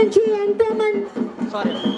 నుంచి ఎంతో మంది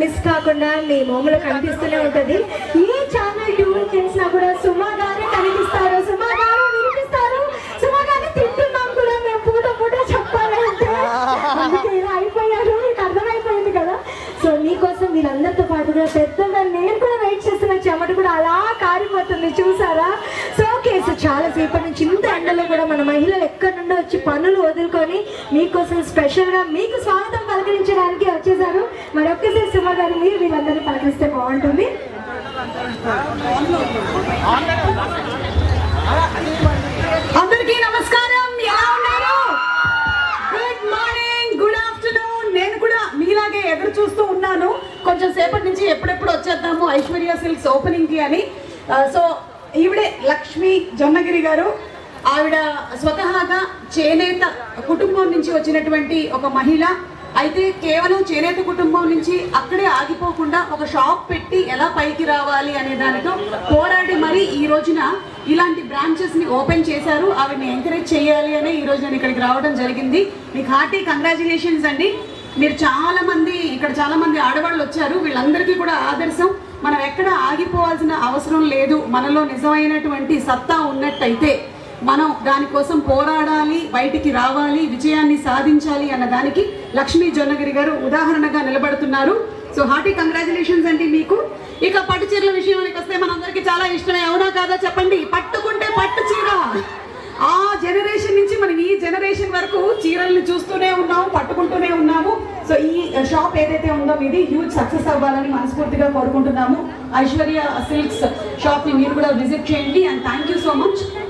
మిస్ కాకుండా మీ మొమ్మలో కనిపిస్తూనే ఉంటది. ఏ ఛానల్ ట్యూన్ చేసినా కూడా సుమా గారే కనిపిస్తారు. సుమా గారు వినిపిస్తారు. సుమా గారిని తింటున్నాం కూడా మేము పూట పూట చెప్పాలంటే ఇలా అయిపోయారు. మీకు అర్థమైపోయింది కదా? సో మీకోసం వీళ్ళందరితో పాటు కూడా పెద్దగా నేను కూడా వెయిట్ చేస్తున్న చెమట కూడా అలా కారిపోతుంది. చూసారా? సో ఓకే సో చాలా సేపటి నుంచి ఇంత ఎండలో కూడా మన మహిళలు ఎక్కడి నుండో వచ్చి పనులు వదులుకొని మీకోసం స్పెషల్గా మీకు స్వాగతం పలకరించడానికి వచ్చేసారు. మరి ఒక్కసారి సుమ గారు మీరు వీళ్ళందరినీ పలకరిస్తే బాగుంటుంది. అందరికీ నమస్కారం. ఎలా ఉన్నారు? గుడ్ మార్నింగ్ గుడ్ ఆఫ్టర్నూన్ నేను కూడా మీలాగే ఎదురు చూస్తూ ఉన్నాను. కొంచెం సేపటి నుంచి ఎప్పుడెప్పుడు వచ్చేద్దాము ఐశ్వర్య సిల్క్స్ ఓపెనింగ్కి అని సో ఈవిడే లక్ష్మి జొన్నగిరి గారు. ఆవిడ స్వతహాగా చేనేత కుటుంబం నుంచి వచ్చినటువంటి ఒక మహిళ. అయితే కేవలం చేనేత కుటుంబం నుంచి అక్కడే ఆగిపోకుండా ఒక షాప్ పెట్టి ఎలా పైకి రావాలి అనే దానితో పోరాడి మరి ఈ రోజున ఇలాంటి బ్రాంచెస్ని ఓపెన్ చేశారు. ఆవిడని ఎంకరేజ్ చేయాలి అనే ఈ రోజు నేను ఇక్కడికి రావడం జరిగింది. మీకు హార్టీ కంగ్రాచులేషన్స్ అండి. మీరు చాలా మంది ఇక్కడ చాలా మంది ఆడవాళ్ళు వచ్చారు. వీళ్ళందరికీ కూడా ఆదర్శం. మనం ఎక్కడ ఆగిపోవాల్సిన అవసరం లేదు. మనలో నిజమైనటువంటి సత్తా ఉన్నట్టయితే మనం దానికోసం పోరాడాలి బయటికి రావాలి విజయాన్ని సాధించాలి అన్న దానికి లక్ష్మీ జొన్నగిరి గారు ఉదాహరణగా నిలబడుతున్నారు. సో హార్టీ కంగ్రాచులేషన్స్ అండి మీకు. ఇక పట్టు చీరల విషయానికి వస్తే మనందరికీ చాలా ఇష్టమే. అవునా కాదా చెప్పండి? పట్టుకుంటే పట్టు చీర. ఆ జనరేషన్ నుంచి మనం ఈ జనరేషన్ వరకు చీరల్ని చూస్తూనే ఉన్నాము పట్టుకుంటూనే ఉన్నాము. సో ఈ షాప్ ఏదైతే ఉందో మీది హ్యూజ్ సక్సెస్ అవ్వాలని మనస్ఫూర్తిగా కోరుకుంటున్నాము. ఐశ్వర్య సిల్క్స్ షాప్ని మీరు కూడా విజిట్ చేయండి and thank you so much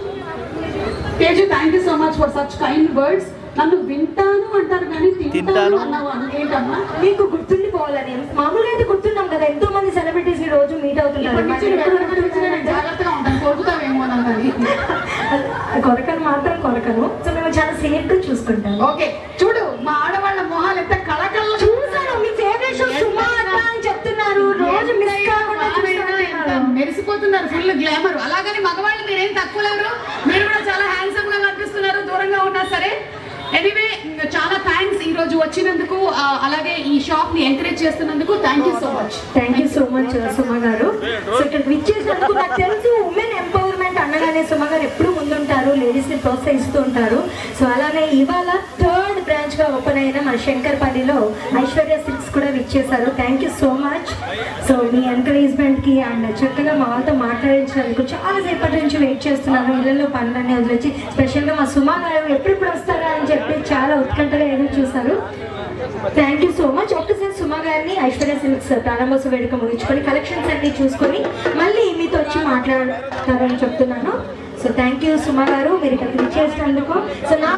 Teju thank you so much for such kind words నన్ను వింటాను అంటారు కానీ తింటాను. అన్నావు ఏంటమ్మా? మీకు గుర్తుండిపోవాలని. మామూలుగా అయితే గుర్తున్నాం కదా ఎంతో మంది సెలబ్రిటీస్ ఈ రోజు మీట్ అవుతున్నారు. జాగ్రత్తగా ఉంటాను. కొరకను మాత్రం కొరకను. సో మేము చాలా సేఫ్గా చూసుకుంటాం ఓకే చూడు మా ఆడవాళ్ళ మొహాలు ఎంత కళకళ చూసాను మీ ఫేవరెట్ షో సుమా అక్క అని చెప్తున్నారు. రోజు మిస్ కాకుండా. మెరిసిపోతున్నారు ఫుల్ గ్లామర్ అలాగని మగవాళ్ళు మీరేం తక్కువ లేరు మీరు కూడా చాలా హ్యాండ్సమ్గా కనిపిస్తున్నారు దూరంగా ఉన్నా సరే ఎనీవే చాలా థ్యాంక్స్ ఈ రోజు వచ్చినందుకు అలాగే ఈ షాప్ని ఎంకరేజ్ చేస్తున్నందుకు thank you so much thank you so much Suma garu. So ఇక్కడికి విచ్చేసినందుకు నాకు తెలుసు ఉమెన్ ఎంపవర్మెంట్ అనగానే సుమ గారు ఎప్పుడు ముందుంటారు లేడీస్ని ప్రోత్సహిస్తూ ఉంటారు. సో అలానే ఇవాళ గా ఓపెన్ అయిన మన శంకర్పల్లిలో ఐశ్వర్య సిల్క్స్ కూడా విచ్చేశారు. Thank you so much so మీ ఎంకరేజ్మెంట్కి అండ్ చక్కగా మా వాళ్ళతో మాట్లాడించినందుకు చాలా సేపటి నుంచి వెయిట్ చేస్తున్నాను. ఇళ్ళలో పనులన్నీ వదిలేసి స్పెషల్గా మా సుమా గారు ఎప్పుడెప్పుడు వస్తారా అని చెప్పి చాలా ఉత్కంఠగా ఎదురు చూశారు. థ్యాంక్ యూ సో మచ్ ఒక్కసారి సుమా గారిని ఐశ్వర్య సిల్క్స్ ప్రారంభోత్సవ వేడుక ముగించుకొని కలెక్షన్స్ అన్ని చూసుకొని మళ్ళీ మీతో వచ్చి మాట్లాడతారని చెప్తున్నాను. సో థ్యాంక్ యూ సుమా గారు. మీరు ఇక్కడ చేసినందుకు. సో నా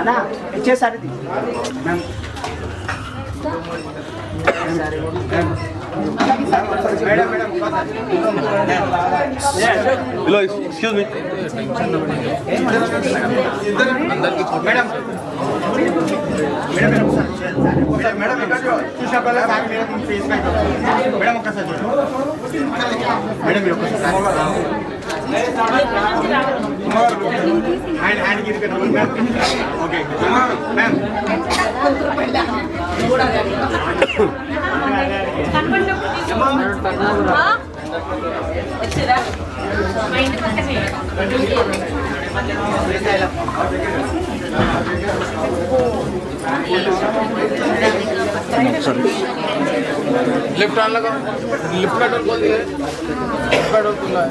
అన్నా ఇచ్చేసారి. Ma'am. Madam excuse me madam. Madam ఒకసారి మేడం ఇక్కడ చూసినప్పుడల్లా సార్ మేడం ఫేస్ మేడం ఒక్కసారి మేడం మీరు ఒక్కసారి మ్యామ్ ఓకే మ్యామ్ लिफ्ट आने लगा लिफ्ट का डोर खोल दिया लिफ्ट का डोर खुला है।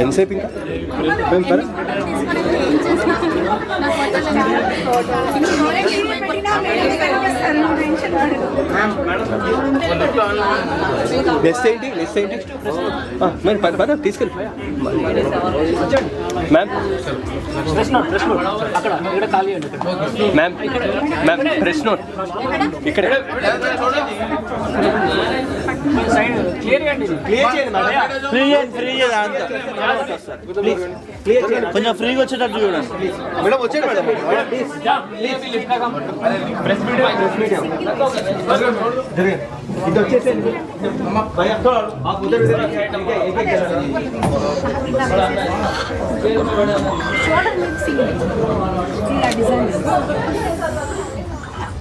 ఎంతసేపు ఇంకా? మేము పర నెక్స్ట్ ఏంటి నెక్స్ట్ ఏంటి ఆ, మరి పద పద తీసుకెళ్ళి మ్యామ్ అక్కడ ఇక్కడ ఖాళీ అండి మ్యామ్ మ్యామ్ ఫ్రెష్ నోట్ ఇక్కడ? కొంచెం ఫ్రీగా వచ్చేటట్టు చూడండి. మేడం వచ్చాడు మేడం. ఇది వచ్చేసేయండి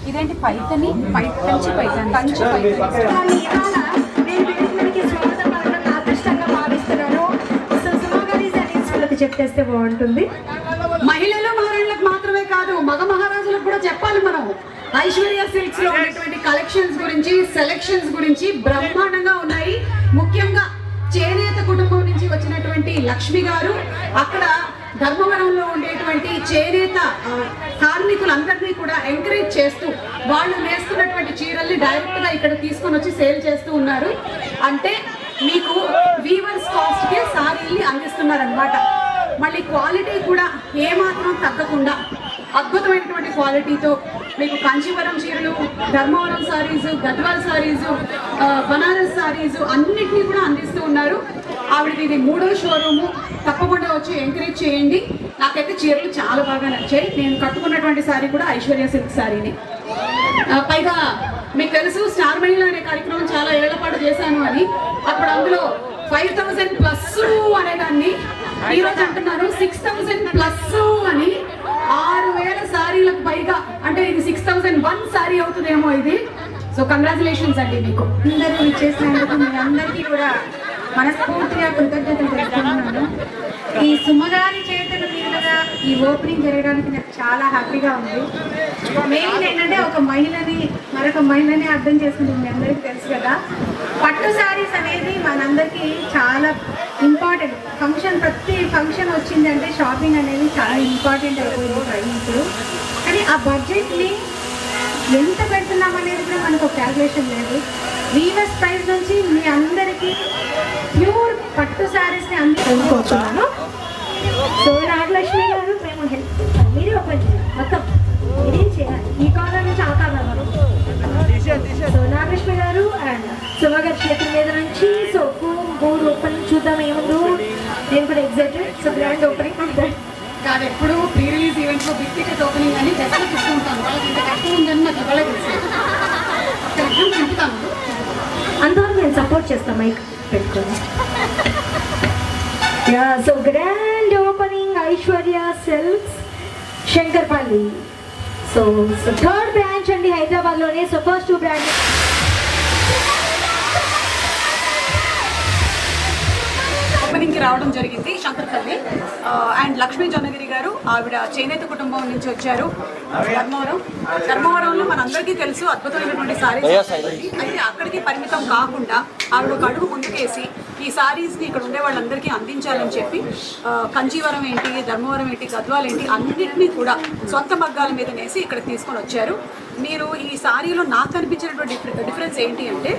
ఇదేంటి పైతని? కంచి పైతని. కంచి పైతని. చెప్పేస్తే బాగుంటుంది. మహిళలు మహారాణులకు మాత్రమే కాదు మగ మహారాజులకు కూడా చెప్పాలి మనం. ఐశ్వర్య సిల్క్స్లో ఉన్నటువంటి కలెక్షన్స్ గురించి సెలెక్షన్స్ గురించి బ్రహ్మాండంగా ఉన్నాయి. ముఖ్యంగా చేనేత కుటుంబం నుంచి వచ్చినటువంటి లక్ష్మి గారు అక్కడ ధర్మవరంలో ఉండేటువంటి చేనేత కార్మికులందరినీ కూడా ఎంకరేజ్ చేస్తూ వాళ్ళు నేస్తున్నటువంటి చీరల్ని డైరెక్ట్గా ఇక్కడ తీసుకొని వచ్చి సేల్ చేస్తూ ఉన్నారు. అంటే మీకు వీవర్స్ కాస్ట్కే సారీల్ని అందిస్తున్నారనమాట మళ్ళీ క్వాలిటీ కూడా ఏమాత్రం తగ్గకుండా అద్భుతమైనటువంటి క్వాలిటీతో మీకు కాంచీవరం చీరలు ధర్మవరం సారీస్ గద్వాల్ సారీస్ బనారస్ సారీస్ అన్నింటినీ కూడా అందిస్తూ ఉన్నారు. ఆవిడది ఇది మూడో షోరూము తప్పకుండా వచ్చి ఎంకరేజ్ చేయండి. నాకైతే చీరలు చాలా బాగా నచ్చాయి. నేను కట్టుకున్నటువంటి శారీ కూడా ఐశ్వర్య సిల్క్ శారీని పైగా మీకు తెలుసు స్టార్ మహిళ అనే కార్యక్రమం చాలా ఏళ్ళ పాటు చేశాను అని. అప్పుడు అందులో ఫైవ్ థౌసండ్ ప్లస్ అనేదాన్ని ఈ రోజు అంటున్నారు సిక్స్ థౌసండ్ ప్లస్ అని ఆరు వేల శారీలకు పైగా అంటే ఇది సిక్స్ థౌసండ్ వన్ శారీ అవుతుందేమో ఇది. సో కంగ్రాచులేషన్స్ అండి మీకు. అందరూ ఇచ్చేసినందుకు మీ అందరికీ కూడా మనస్ఫూర్తిగా కృతజ్ఞతలు తెలుపుతున్నాను. ఈ సుమగారి చేతుల మీదుగా ఈ ఓపెనింగ్ జరగడానికి నాకు చాలా హ్యాపీగా ఉంది. మెయిన్ ఏంటంటే ఒక మహిళని మరొక మహిళని అర్థం చేసుకుంటుంది మీ అందరికీ తెలుసు కదా. పట్టు శారీస్ అనేది మనందరికీ చాలా ఇంపార్టెంట్ ఫంక్షన్ ప్రతి ఫంక్షన్ వచ్చిందంటే షాపింగ్ అనేది చాలా ఇంపార్టెంట్ అయిపోయింది ప్రైస్ ఇప్పుడు కానీ ఆ బడ్జెట్ని ఎంత పెడుతున్నాం అనేది కూడా మనకు ఒక క్యాల్కులేషన్ లేదు. వీవర్స్ ప్రైజ్ నుంచి మీ అందరికీ ప్యూర్ పట్టు శారీస్ని అంది కొనుక్కోతున్నాను సో నాగలక్ష్మి గారు మేము హెల్ప్ మీరే ఒక మొత్తం మీరేం చేయాలి? ఈ కాలం నుంచి ఆ కాలం సో నాగలక్ష్మి గారు అండ్ సుమ గారి చేతుల మీద నుంచి సో బోర్డు ఓపెన్ చూద్దాం ఏముందో. నేను కూడా ఎగ్జైటెడ్ సో గ్రాండ్ ఓపెనింగ్ కాదు ఎప్పుడు ప్రీ రిలీజ్ ఈవెంట్లో బిగ్ టికెట్ ఓపెనింగ్ అని గెస్ట్ ఇస్తూ ఉంటాను వాళ్ళకి ఇంత కష్టం ఉందని నాకు ఇవ్వలేదు. అందరం నేను సపోర్ట్ చేస్తాం మైక్ పెట్టుకొని. Yeah so grand opening Aishwarya silks Shankarpalli so third branch అండి హైదరాబాద్లోనే సో ఫస్ట్ టూ బ్రాంచ్ కి రావడం జరిగింది శంకర్పల్లి. అండ్ లక్ష్మీ జొన్నగిరి గారు ఆవిడ చేనేత కుటుంబం నుంచి వచ్చారు. ధర్మవరం. ధర్మవరంలో మనందరికీ తెలుసు అద్భుతమైనటువంటి సారీస్. అయితే అక్కడికి పరిమితం కాకుండా ఆవిడ ఒక అడుగు ముందుకేసి ఈ శారీస్ని ఇక్కడ ఉండే వాళ్ళందరికీ అందించాలని చెప్పి కంజీవరం ఏంటి ధర్మవరం ఏంటి గద్వాలు ఏంటి అన్నింటినీ కూడా సొంత మగ్గాల మీద నేసి ఇక్కడ తీసుకొని వచ్చారు. మీరు ఈ సారీలో నాకు అనిపించినటువంటి డిఫరెన్స్ ఏంటి అంటే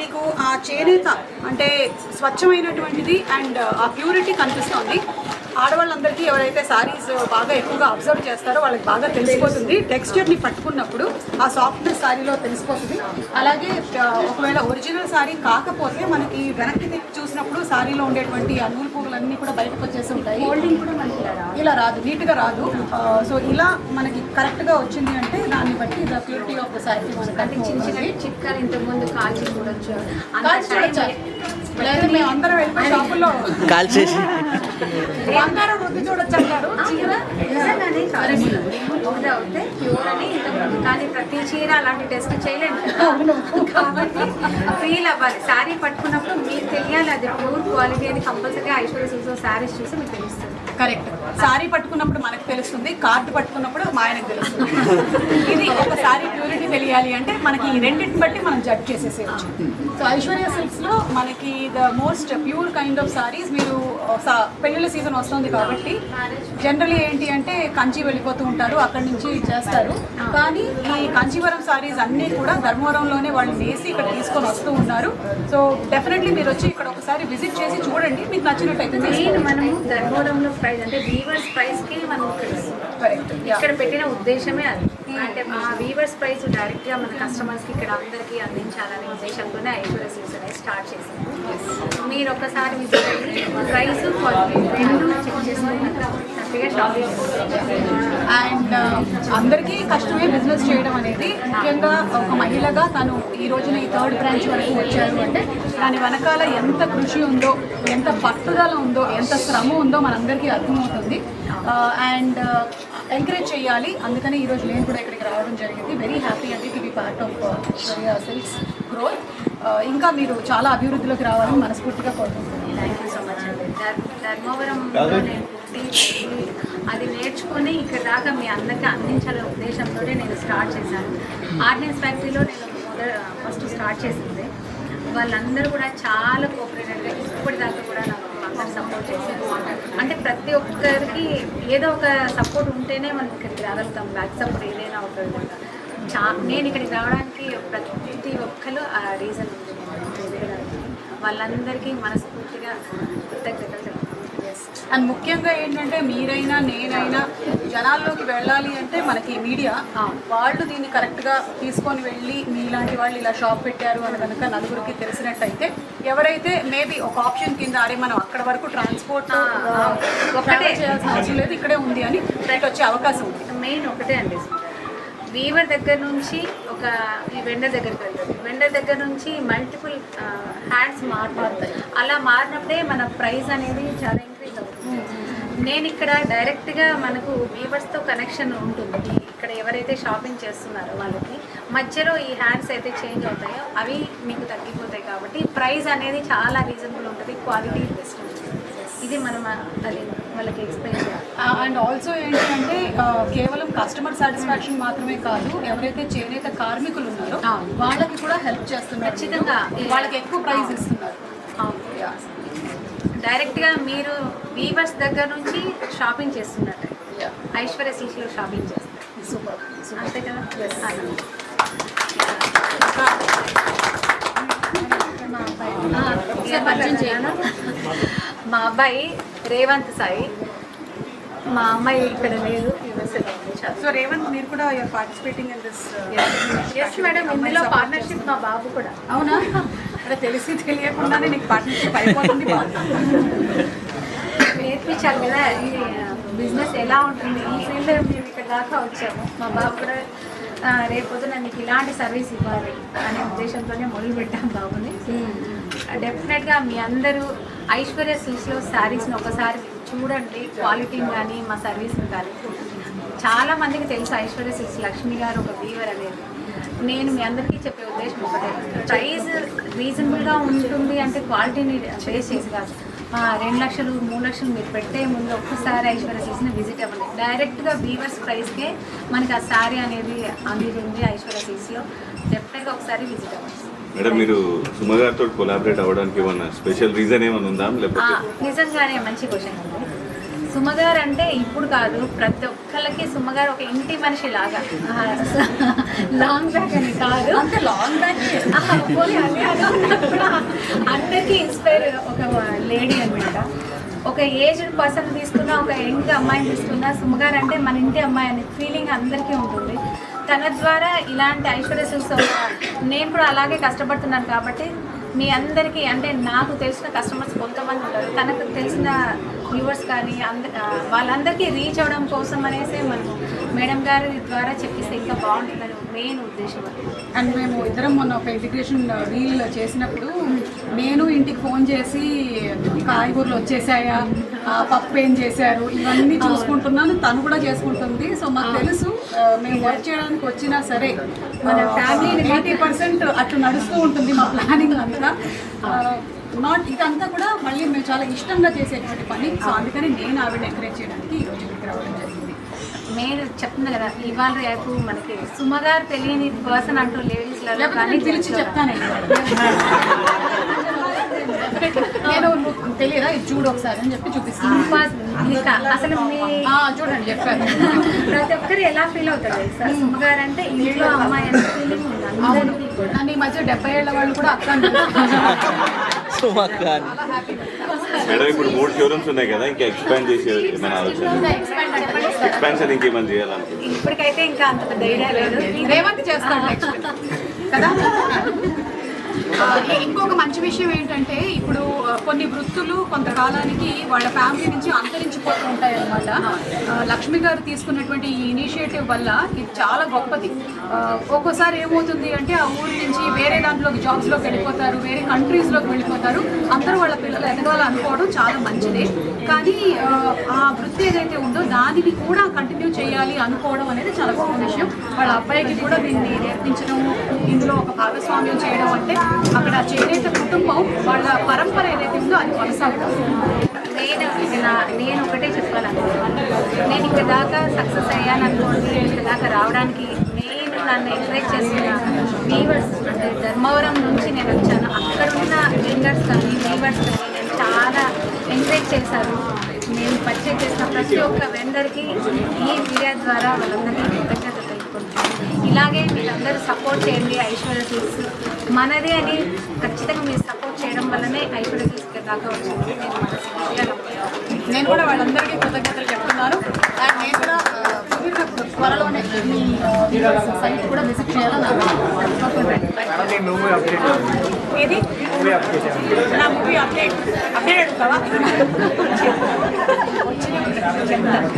మీకు ఆ చేనేత అంటే స్వచ్ఛమైనటువంటిది అండ్ ఆ ప్యూరిటీ కనిపిస్తోంది. ఆడవాళ్ళందరికీ ఎవరైతే సారీస్ బాగా ఎక్కువగా అబ్జర్వ్ చేస్తారో వాళ్ళకి బాగా తెలిసిపోతుంది. టెక్స్చర్ని పట్టుకున్నప్పుడు ఆ సాఫ్ట్నెస్ శారీలో తెలిసిపోతుంది. అలాగే ఒకవేళ ఒరిజినల్ సారీ కాకపోతే మనకి వెనక్కి చూసినప్పుడు సారీలో ఉండేటువంటి ఆ నూలు పువ్వులన్నీ కూడా బయటకు వచ్చేసి ఉంటాయి. హోల్డింగ్ కూడా మనకి ఇలా రాదు నీట్గా రాదు. సో ఇలా మనకి కరెక్ట్గా వచ్చింది అంటే దాన్ని బట్టి the purity of the sari మనకి చిన్న చిన్న చిట్కాలు ఇంతకు ముందు కాల్చి చూడొచ్చు. కాల్చి చూడొచ్చా? లేదు. మేము అందరం వెళ్ళిపోయి షాపుల్లో కాల్చేసి. బంగారం రుద్ది చూడొచ్చు అంటారు చీర? అవుతే ప్యూర్ అని కానీ ప్రతి చీర అలాంటి టెస్ట్ చేయలేము కాబట్టి ఫీల్ అవ్వాలి. శారీ పట్టుకున్నప్పుడు మీకు తెలియాలి అది ప్యూర్ క్వాలిటీ అని కంపల్సరీ ఐశ్వర్య సూసో శారీస్ చూసి మీకు తెలుస్తుంది. కరెక్ట్ సారీ పట్టుకున్నప్పుడు మనకు తెలుస్తుంది కార్డు పట్టుకున్నప్పుడు మా ఆయనకు తెలుస్తుంది. ఇది ఒక సారీ ప్యూరిటీ తెలియాలి అంటే మనకి ఈ రెండింటిని బట్టి మనం జడ్జ్ చేసేసేయచ్చు. సో ఐశ్వర్య సిల్క్స్లో మనకి the most pure kind of saris మీరు పెళ్ళిళ్ళ సీజన్ వస్తుంది కాబట్టి జనరలీ ఏంటి అంటే కంచి వెళ్ళిపోతూ ఉంటారు అక్కడి నుంచి చేస్తారు. కానీ ఈ కాంచీవరం సారీస్ అన్నీ కూడా ధర్మవరంలోనే వాళ్ళు నేసి ఇక్కడ తీసుకొని వస్తూ ఉన్నారు. సో డెఫినెట్లీ మీరు వచ్చి ఇక్కడ ఒకసారి విజిట్ చేసి చూడండి మీకు నచ్చినట్టయితే మనము ధర్మవరంలో ప్రైస్ అంటే వీవర్స్ ప్రైస్కి మనం ఇక్కడ పెట్టిన ఉద్దేశమే అది. అంటే మా వీవర్స్ ప్రైస్ డైరెక్ట్గా మన కస్టమర్స్కి ఇక్కడ అందరికీ అందించాలనే ఉద్దేశంతోనే ఐశ్వర్య సిల్క్స్ అనేది స్టార్ట్ చేసాము మీరు ఒకసారి విజిట్ అయ్యి ప్రైస్ రెండు చెక్ చేసుకుని అండ్ అందరికీ కష్టమే బిజినెస్ చేయడం అనేది ముఖ్యంగా ఒక మహిళగా తను ఈ రోజున ఈ థర్డ్ బ్రాంచ్ వరకు వచ్చారు అంటే దాని వెనకాల ఎంత కృషి ఉందో ఎంత పట్టుదల ఉందో ఎంత శ్రమ ఉందో మనందరికీ అర్థమవుతుంది. అండ్ ఎంకరేజ్ చేయాలి. అందుకని ఈరోజు నేను కూడా ఇక్కడికి రావడం జరిగింది. వెరీ హ్యాపీ అండి to be part of silks growth ఇంకా మీరు చాలా అభివృద్ధిలోకి రావాలని మనస్ఫూర్తిగా కోరుకుంటున్నాను. థ్యాంక్ యూ సో మచ్ అండి. ధర్- ధర్మవరంలో నేను పుట్టి పెరిగి అది నేర్చుకొని ఇక్కడ దాకా మీ అందరికీ అందించాలనే ఉద్దేశంతో నేను స్టార్ట్ చేశాను. ఆర్డినెన్స్ ఫ్యాక్టరీలో నేను మొదట ఫస్ట్ స్టార్ట్ చేసింది. వాళ్ళందరూ కూడా చాలా కోఆపరేటెడ్గా ఇప్పటిదాకా కూడా నాకు సపోర్ట్ చేశారు అంటే ప్రతి ఒక్కరికి ఏదో ఒక సపోర్ట్ ఉంటేనే మనం ఇక్కడికి రాగలుగుతాం. బ్యాక్ సపోర్ట్ ఏదైనా ఒక విధంగా. చా నేను ఇక్కడికి రావడానికి ప్రతి ఒక్కరు ఆ రీజన్ ఉంది. వాళ్ళందరికీ మనస్ఫూర్తిగా కృతజ్ఞతలు అండ్ ముఖ్యంగా ఏంటంటే మీరైనా నేనైనా జనాల్లోకి వెళ్ళాలి అంటే మనకి మీడియా వాళ్ళు దీన్ని కరెక్ట్గా తీసుకొని వెళ్ళి మీలాంటి వాళ్ళు ఇలా షాప్ పెట్టారు అని కనుక నలుగురికి తెలిసినట్టయితే ఎవరైతే మేబీ ఒక ఆప్షన్ కింద అరే మనం అక్కడ వరకు ట్రాన్స్పోర్ట్ ఒక్కటే చేయాల్సిన అవసరం లేదు ఇక్కడే ఉంది అని రైట్ వచ్చే అవకాశం ఉంది. మెయిన్ ఒకటే అండి. వీవర్ దగ్గర నుంచి ఒక ఈ వెండర్ దగ్గరికి వెళ్తుంది వెండర్ దగ్గర నుంచి మల్టిపుల్ హ్యాండ్స్ మారుతాయి. అలా మారినప్పుడే మన ప్రైస్ అనేది చాలా నేను ఇక్కడ డైరెక్ట్గా మనకు వీవర్స్తో కనెక్షన్ ఉంటుంది. ఇక్కడ ఎవరైతే షాపింగ్ చేస్తున్నారో వాళ్ళకి మధ్యలో ఈ హ్యాండ్స్ అయితే చేంజ్ అవుతాయో అవి మీకు తగ్గిపోతాయి కాబట్టి ప్రైస్ అనేది చాలా రీజనబుల్ ఉంటుంది. క్వాలిటీ బెస్ట్ ఇది మనం అది వాళ్ళకి ఎక్స్ప్లెయిన్ చేయాలి. అండ్ ఆల్సో ఏంటి అంటే ఆ, కేవలం కస్టమర్ సాటిస్ఫాక్షన్ మాత్రమే కాదు ఎవరైతే చేనేత కార్మికులు ఉన్నారో వాళ్ళకి కూడా హెల్ప్ చేస్తున్నారు. ఖచ్చితంగా. వాళ్ళకి ఎక్కువ ప్రైస్ ఇస్తున్నారు. డైరెక్ట్గా మీరు వీవర్స్ దగ్గర నుంచి షాపింగ్ చేస్తున్నట్టు. ఐశ్వర్య సిల్క్లో షాపింగ్ చేస్తారు సూపర్ అంతే కదా? మా అబ్బాయి రేవంత్ సాయి. మా అమ్మాయి ఇక్కడ లేదు. సో రేవంత్ మీరు కూడా participating in this yes madam ఇందులో పార్ట్నర్షిప్ మా బాబు కూడా. అవునా? అంటే తెలిసి తెలియకుండానే నీకు పార్ట్నర్షిప్ అయిపోతుంది నేర్పించాలి కదా ఈ బిజినెస్ ఎలా ఉంటుంది? ఈ ఫీల్డ్ మేము ఇక్కడ దాకా వచ్చాము. మా బాబు కూడా ఆ, రేపొద్దున నీకు ఇలాంటి సర్వీస్ ఇవ్వాలి అనే ఉద్దేశంతోనే మొదలు పెట్టాం బాబుని. డెఫినెట్గా మీ అందరూ ఐశ్వర్య సిల్క్స్లో శారీస్ని ఒకసారి చూడండి. క్వాలిటీని కానీ మా సర్వీస్ని కానీ చాలా మందికి తెలుసు ఐశ్వర్య సిక్స్ లక్ష్మి గారు ఒక వీవర్ అనేది. నేను మీ అందరికీ చెప్పే ఉద్దేశం ఒకటే. ప్రైస్ రీజనబుల్గా ఉంటుంది అంటే క్వాలిటీని బేస్ చేసి కాదు. రెండు లక్షలు మూడు లక్షలు మీరు పెట్టే ముందు ఒక్కసారి ఐశ్వర్య సిక్స్ని విజిట్ అవ్వండి డైరెక్ట్గా వీవర్స్ ప్రైస్కే మనకి ఆ శారీ అనేది అందుతుంది ఐశ్వర్య సిక్స్లో డెఫినెట్గా ఒకసారి విజిట్ అవ్వండి. మేడం మీరు సుమ గారితో కొలాబరేట్ అవ్వడానికి ఏమన్నా స్పెషల్ రీజన్ ఏమైనా ఉందా? లేకపోతే నిజంగానే మంచి క్వశ్చన్ ఉంది. సుమగారు అంటే ఇప్పుడు కాదు ప్రతి ఒక్కళ్ళకి సుమగారు ఒక ఇంటి మనిషి లాగా. లాంగ్ బ్యాక్ అని కాదు. అంతే లాంగ్ బ్యాక్ కూడా అందరికీ ఇన్స్పైర్ ఒక లేడీ అనమాట ఒక ఏజ్డ్ పర్సన్ తీసుకున్న ఒక యంగ్ అమ్మాయిని తీసుకున్న సుమగారు అంటే మన ఇంటి అమ్మాయి అనే ఫీలింగ్ అందరికీ ఉంటుంది. తన ద్వారా ఇలాంటి ఐశ్వర్య నేను కూడా అలాగే కష్టపడుతున్నాను కాబట్టి మీ అందరికీ అంటే నాకు తెలిసిన కస్టమర్స్ కొంతమంది ఉంటారు. తనకు తెలిసిన వ్యూవర్స్ కానీ అంద వాళ్ళందరికీ రీచ్ అవ్వడం కోసం అనేసి మనం మేడం గారి ద్వారా చెప్పిస్తే ఇంకా బాగుంటుందని మెయిన్ ఉద్దేశం. అండ్ మేము ఇద్దరం మొన్న ఒక ఇంటిగ్రేషన్ రీల్ చేసినప్పుడు నేను ఇంటికి ఫోన్ చేసి కాయగూరలు వచ్చేసాయా? ఆ, పప్పు ఏం చేశారు? ఇవన్నీ చూసుకుంటున్నాను తను కూడా చేసుకుంటుంది. సో మాకు తెలుసు ఆ, మేము వర్క్ చేయడానికి వచ్చినా సరే మన ఫ్యామిలీ ఎయిటీ పర్సెంట్ అట్లా నడుస్తూ ఉంటుంది మా ప్లానింగ్ అంతా. నాట్ ఇదంతా కూడా మళ్ళీ మేము చాలా ఇష్టంగా చేసేటువంటి పని. సో అందుకని నేను ఆవిడ ఎంకరేజ్ చేయడానికి ఈరోజు రావడం జరిగింది. నేను చెప్తున్నా కదా ఇవాళ రేపు మనకి సుమగారు తెలియని పర్సన్ అంటూ నేను పిలిచి చెప్తానండి నేను తెలియదా? ఇది చూడు ఒకసారి అని చెప్పి చూపిస్తాను ఇంకా అసలు మీ ఆ, చూడండి చెప్పారు ప్రతి ఒక్కరు ఎలా ఫీల్ అవుతారు తెలుసా? సుమగారు అంటే ఇంట్లో అమ్మాయి అనే ఫీలింగ్ ఉంది. ఈ మధ్య డెబ్బై ఏళ్ళ వాళ్ళు కూడా అక్క అంటారు. మేడం ఇప్పుడు మూడు షోరూమ్స్ ఉన్నాయి కదా ఇంకా ఎక్స్పాండ్ చేసే ఏమైనా ఆలోచన ఎక్స్పాన్షన్ ఇంకేమైనా చేయాలనుకుంటున్నారు? ఇప్పటికైతే ఇంకా అంత ధైర్యం లేదు. రేవంత్ చేస్తాడు కదా? ఇంకొక మంచి విషయం ఏంటంటే ఇప్పుడు కొన్ని వృత్తులు కొంతకాలానికి వాళ్ళ ఫ్యామిలీ నుంచి అంతరించిపోతూ ఉంటాయి అనమాట లక్ష్మి గారు తీసుకున్నటువంటి ఈ ఇనిషియేటివ్ వల్ల ఇది చాలా గొప్పది. ఒక్కోసారి ఏమవుతుంది అంటే ఆ ఊరి నుంచి వేరే దాంట్లోకి జాబ్స్లోకి వెళ్ళిపోతారు వేరే కంట్రీస్లోకి వెళ్ళిపోతారు. అందరూ వాళ్ళ పిల్లలు ఎదగాలనుకోవడం చాలా మంచిదే. కానీ ఆ, ఆ వృత్తి ఏదైతే ఉందో దానిని కూడా కంటిన్యూ చేయాలి అనుకోవడం అనేది చాలా గొప్ప విషయం. వాళ్ళ అబ్బాయికి కూడా దీన్ని నేర్పించడం ఇందులో ఒక భాగస్వామ్యం చేయడం అంటే అక్కడ చేనేత కుటుంబం వాళ్ళ పరంపర ఏదైతే ఉందో అది కొనసాగడం నేను నేను ఒకటే చెప్పాలనుకుంటున్నాను నేను ఇక్కడ దాకా సక్సెస్ అయ్యాను అనుకోండి ఇక్కడ దాకా రావడానికి మెయిన్ నన్ను ఎంకరేజ్ చేసిన వీవర్స్ అంటే ధర్మవరం నుంచి నేను వచ్చాను. అక్కడ ఉన్న లింగర్స్ కానీ వీవర్స్ కానీ నేను చాలా ఎంకరేజ్ చేశారు. నేను పర్చేజ్ చేసిన ప్రతి ఒక్క వెండర్కి ఈ మీడియా ద్వారా వాళ్ళందరికీ కృతజ్ఞత ఇలాగే మీరందరూ సపోర్ట్ చేయండి ఐశ్వర్య సిల్క్స్ మనది అని ఖచ్చితంగా మీరు సపోర్ట్ చేయడం వల్లనే ఐశ్వర్య ఇక్కడ దాకా వచ్చింది. నేను కూడా వాళ్ళందరికీ కృతజ్ఞతలు చెప్తున్నాను. అండ్ నేను కూడా త్వరలోనే మీ సైట్ కూడా విజిట్ చేయాలని ఇది? నా మూవీ అప్డేట్ అప్డేట్ కదా చెప్తాను